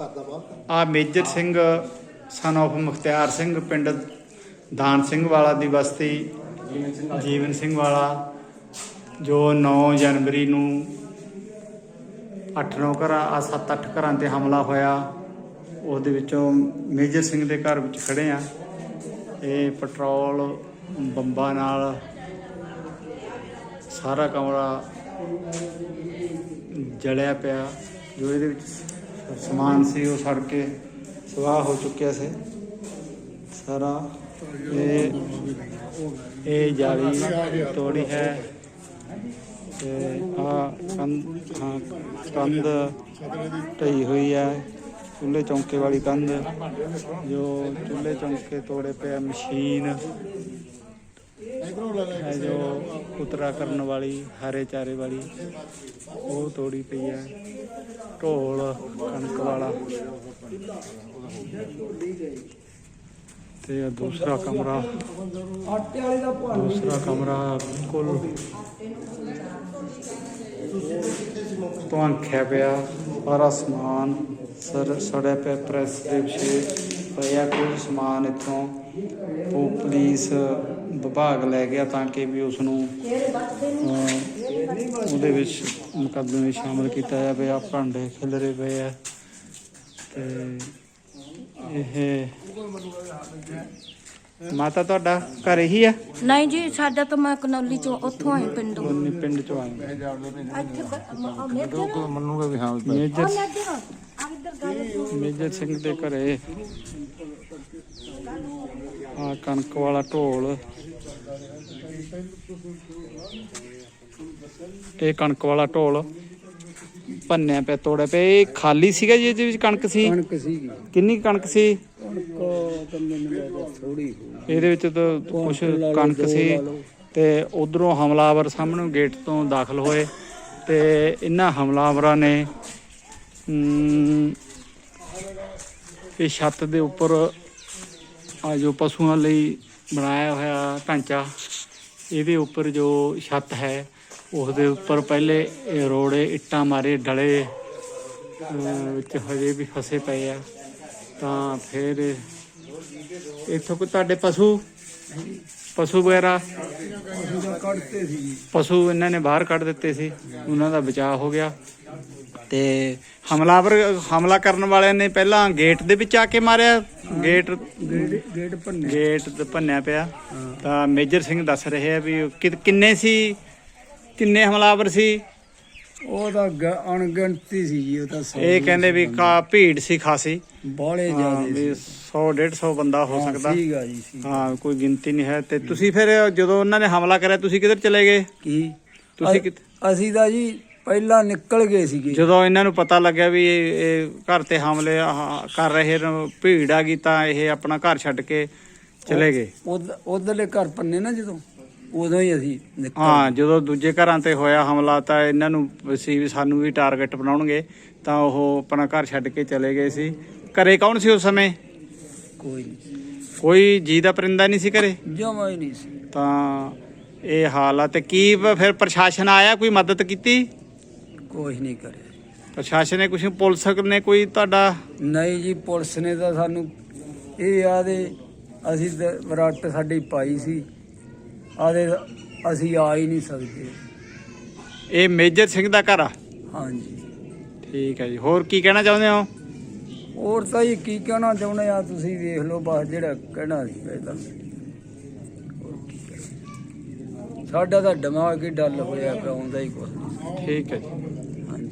ਕਰਦਾ ਬਾਹਰ ਆ Major Singh son of Mukhtiar Singh, ਪਿੰਡ ਦਾਨ ਸਿੰਘ ਵਾਲਾ ਦੀ ਬਸਤੀ, ਜੀਵਨ ਸਿੰਘ ਵਾਲਾ, ਜੋ 9 ਜਨਵਰੀ ਨੂੰ 8-9 ਘਰਾਂ, ਆ 7-8 ਘਰਾਂ ਤੇ ਹਮਲਾ ਹੋਇਆ। ਉਹਦੇ ਵਿੱਚੋਂ ਮੇਜਰ ਸਿੰਘ ਦੇ ਘਰ ਵਿੱਚ ਖੜੇ ਆ। ਇਹ ਪੈਟਰੋਲ ਬੰਬਾਂ ਨਾਲ ਸਾਰਾ ਕਮਰਾ ਜਲਿਆ ਪਿਆ, ਜੋ ਇਹਦੇ ਵਿੱਚ ਸਮਾਨ ਸੀ, ਉਹ ਸੜ ਕੇ ਸਵਾਹ ਹੋ ਚੁੱਕਿਆ ਸੀ। ਸਾਰਾ ਇਹ ਇਹ ਜਾਲੀ ਤੋੜੀ ਹੈ ਤੇ ਆ ਕੰਧ, ਹਾਂ, ਕੰਧ ਢਈ ਹੋਈ ਹੈ। ਚੁੱਲ੍ਹੇ ਚੌਂਕੇ ਵਾਲੀ ਕੰਧ, ਜੋ ਚੁੱਲ੍ਹੇ ਚੌਂਕੇ ਤੋੜੇ ਪਿਆ ਮਸ਼ੀਨ। ਹੈ ਜੋ ਉਤਰਾ ਕਰਨ ਵਾਲੀ ਹਰੇ ਚਾਰੇ ਵਾਲੀ ਉਹ ਤੋੜੀ ਪਈ ਹੈ। ਢੋਲ ਕਣਕ ਵਾਲਾ। ਤੇ ਇਹ ਦੂਸਰਾ ਕਮਰਾ। ਦੂਸਰਾ ਕਮਰਾ ਬਿਲਕੁਲ। ਧੁਆਂਖਿਆ ਪਿਆ ਸਾਰਾ ਸਮਾਨ ਸਰ ਸੜਿਆ ਪਿਆ ਪ੍ਰੈਸ ਦੇ ਵਿਸ਼ੇ ਪਿਆ ਕੁਝ ਸਮਾਨ ਇੱਥੋਂ ਉਹ ਪੁਲਿਸ ਵਿਭਾਗ ਲੈ ਗਿਆ ਤਾਂ ਕਿ ਵੀ ਉਸ ਨੂੰ ਉਹਦੇ ਵਿੱਚ ਮੁਕੱਦਮੇ ਵਿੱਚ ਸ਼ਾਮਲ ਕੀਤਾ ਜਾਵੇ। ਆ ਭਾਂਡੇ ਖਿਲਰੇ ਪਏ ਆ ਤੇ ਇਹ ਮਾਤਾ ਤੁਹਾਡਾ ਘਰ ਇਹੀ ਆ? ਨਹੀਂ ਜੀ ਸਾਡਾ ਤਾਂ ਮੈਂ ਕਨੌਲੀ ਚੋਂ ਉੱਥੋਂ ਆਏ ਪਿੰਡੋਂ ਉਹਨੇ ਪਿੰਡ ਚੋਂ ਆਏ ਇੱਥੇ ਮੇਜਰ ਮੰਨੂਗਾ ਵੀ ਹਾਂ ਮੇਜਰ ਮੇਜਰ ਸਿੰਘ ਦੇ ਘਰੇ ਆ ਕਣਕ ਵਾਲਾ ਢੋਲ। ਇਹ ਕਣਕ ਵਾਲਾ ਢੋਲ ਭੰਨਿਆ ਪਿਆ ਤੋੜਿਆ ਪਿਆ। ਇਹ ਖਾਲੀ ਸੀਗਾ ਜੀ ਇਹਦੇ ਵਿੱਚ ਕਣਕ ਸੀ? ਕਣਕ ਸੀਗੀ। ਕਿੰਨੀ ਕਣਕ ਸੀ? ਥੋੜੀ ਇਹਦੇ ਵਿੱਚ ਤਾਂ ਕੁਝ ਕਣਕ ਸੀ। ਤੇ ਉਧਰੋਂ ਹਮਲਾਵਰ ਸਾਹਮਣੇ ਗੇਟ ਤੋਂ ਦਾਖਲ ਹੋਏ। ਤੇ ਇਹਨਾਂ ਹਮਲਾਵਰਾਂ ਨੇ ਇਹ ਛੱਤ ਦੇ ਉੱਪਰ ਆ ਜੋ ਪਸ਼ੂਆਂ ਲਈ ਬਣਾਇਆ ਹੋਇਆ ਢਾਂਚਾ ਇਹਦੇ ਉੱਪਰ ਜੋ ਛੱਤ ਹੈ ਉਸ ਦੇ ਉੱਪਰ ਪਹਿਲੇ ਰੋੜੇ ਇੱਟਾਂ ਮਾਰੇ ਡਲੇ ਵਿੱਚ ਹਜੇ ਵੀ ਫਸੇ ਪਏ ਆ। ਤਾਂ ਫਿਰ ਇੱਥੋਂ ਕੋ ਤੁਹਾਡੇ ਪਸ਼ੂ ਪਸ਼ੂ ਵਗੈਰਾ? ਪਸ਼ੂ ਇਹਨਾਂ ਨੇ ਬਾਹਰ ਕੱਢ ਦਿੱਤੇ ਸੀ ਉਹਨਾਂ ਦਾ ਬਚਾਅ ਹੋ ਗਿਆ। ਤੇ ਹਮਲਾਵਰ ਹਮਲਾ ਕਰਨ ਵਾਲਿਆਂ ਨੇ ਪਹਿਲਾਂ ਗੇਟ ਦੇ ਵਿੱਚ ਆ ਕੇ ਮਾਰਿਆ। ਗੇਟ ਗੇਟ ਭੰਨੇ ਗੇਟ ਤੇ ਭੰਨਿਆ ਪਿਆ। ਤਾਂ ਮੇਜਰ ਸਿੰਘ ਦੱਸ ਰਹੇ ਆ ਵੀ ਕਿੰਨੇ ਸੀ? ਕਿੰਨੇ ਹਮਲਾਵਰ ਸੀ? ਉਹ ਤਾਂ ਅਣਗਿਣਤੀ ਸੀ ਜੀ ਉਹ ਤਾਂ ਇਹ ਕਹਿੰਦੇ ਵੀ ਕਾ ਭੀੜ ਸੀ ਖਾਸੀ। ਬਾਲੇ ਜਿਆਦੇ ਵੀ 100 150 ਬੰਦਾ ਹੋ ਸਕਦਾ। ਸੀਗਾ ਜੀ ਸੀ ਹਾਂ ਕੋਈ ਗਿਣਤੀ ਨਹੀਂ ਹੈ। ਤੇ ਤੁਸੀਂ ਫਿਰ ਜਦੋਂ ਉਹਨਾਂ ਨੇ ਹਮਲਾ ਕਰਿਆ ਤੁਸੀਂ ਕਿੱਧਰ ਚਲੇ ਗਏ? ਕੀ? ਤੁਸੀਂ ਅਸੀਂ ਤਾਂ ਜੀ ਪਹਿਲਾਂ ਨਿਕਲ ਗਏ ਸੀਗੇ। ਜਦੋਂ ਇਹਨਾਂ ਨੂੰ ਪਤਾ ਲੱਗਿਆ ਵੀ ਇਹ ਇਹ ਘਰ ਤੇ ਹਮਲੇ ਆਹ ਕਰ ਰਹੇ ਨੇ ਭੀੜ ਆ ਗਈ ਤਾਂ ਇਹ ਆਪਣਾ ਘਰ ਛੱਡ ਕੇ ਚਲੇ ਗਏ। ਉਧ- ਉਧਰਲੇ ਘਰ ਪੰਨੇ ਨਾ ਜਦੋਂ ਉਦੋਂ ਹੀ ਅਸੀਂ ਨਿਕਲ ਹਾਂ ਜਦੋਂ ਦੂਜੇ ਘਰਾਂ ਤੇ ਹੋਇਆ ਹਮਲਾ ਤਾਂ ਇਹਨਾਂ ਨੂੰ ਸੀ ਵੀ ਸਾਨੂੰ ਵੀ ਟਾਰਗੇਟ ਬਣਾਉਣਗੇ ਤਾਂ ਉਹ ਆਪਣਾ ਘਰ ਛੱਡ ਕੇ ਚਲੇ ਗਏ ਸੀ। ਘਰੇ ਕੌਣ ਸੀ ਉਸ ਸਮੇਂ? ਕੋਈ ਨਹੀਂ। ਕੋਈ ਜੀ ਦਾ ਪਰਿੰਦਾ ਨਹੀਂ ਸੀ ਘਰੇ? ਜਮਾ ਹੀ ਨਹੀਂ ਸੀ। ਤਾਂ ਇਹ ਹਾਲ ਆ ਤੇ ਕੀ ਬ- ਫਿਰ ਪ੍ਰਸ਼ਾਸਨ ਆਇਆ ਕੋਈ ਮਦਦ ਕੀਤੀ? ਕੋਈ ਨਹੀਂ ਕਰਿਆ। ਪ੍ਰਸ਼ਾਸਨ ਨੇ ਕੁਝ ਪੁਲਿਸ ਨੇ ਕੋਈ ਤੁਹਾਡਾ ਨਹੀਂ ਜੀ ਪੁਲਿਸ ਨੇ ਤਾਂ ਸਾਨੂੰ ਇਹ ਆਦੇ ਅਸੀਂ ਤਾਂ ਵਰਾਟ ਸਾਡੀ ਪਾਈ ਸੀ। ਆਦੇ ਅਸੀਂ ਆ ਹੀ ਨਹੀਂ ਸਕਦੇ। ਇਹ ਮੇਜਰ ਸਿੰਘ ਦਾ ਘਰ ਆ? ਹਾਂਜੀ। ਠੀਕ ਹੈ ਜੀ। ਹੋਰ ਕੀ ਕਹਿਣਾ ਚਾਹੁੰਦੇ ਹੋ? ਹੋਰ ਤਾਂ ਜੀ ਕੀ ਕਹਿਣਾ ਚਾਹੁੰਦੇ ਆ? ਤੁਸੀਂ ਵੇਖ ਲਓ ਬਸ ਜਿਹੜਾ ਕਹਿਣਾ ਸੀ ਪਹਿਲਾਂ। ਹੋਰ ਕੀ ਕਹਿਣਾ। ਸਾਡਾ ਤਾਂ ਦਿਮਾਗ ਹੀ ਡੱਲ ਹੋਇਆ ਆਉਂਦਾ ਹੀ ਕੁਛ ਨਹੀਂ। ਠੀਕ ਹੈ ਜੀ।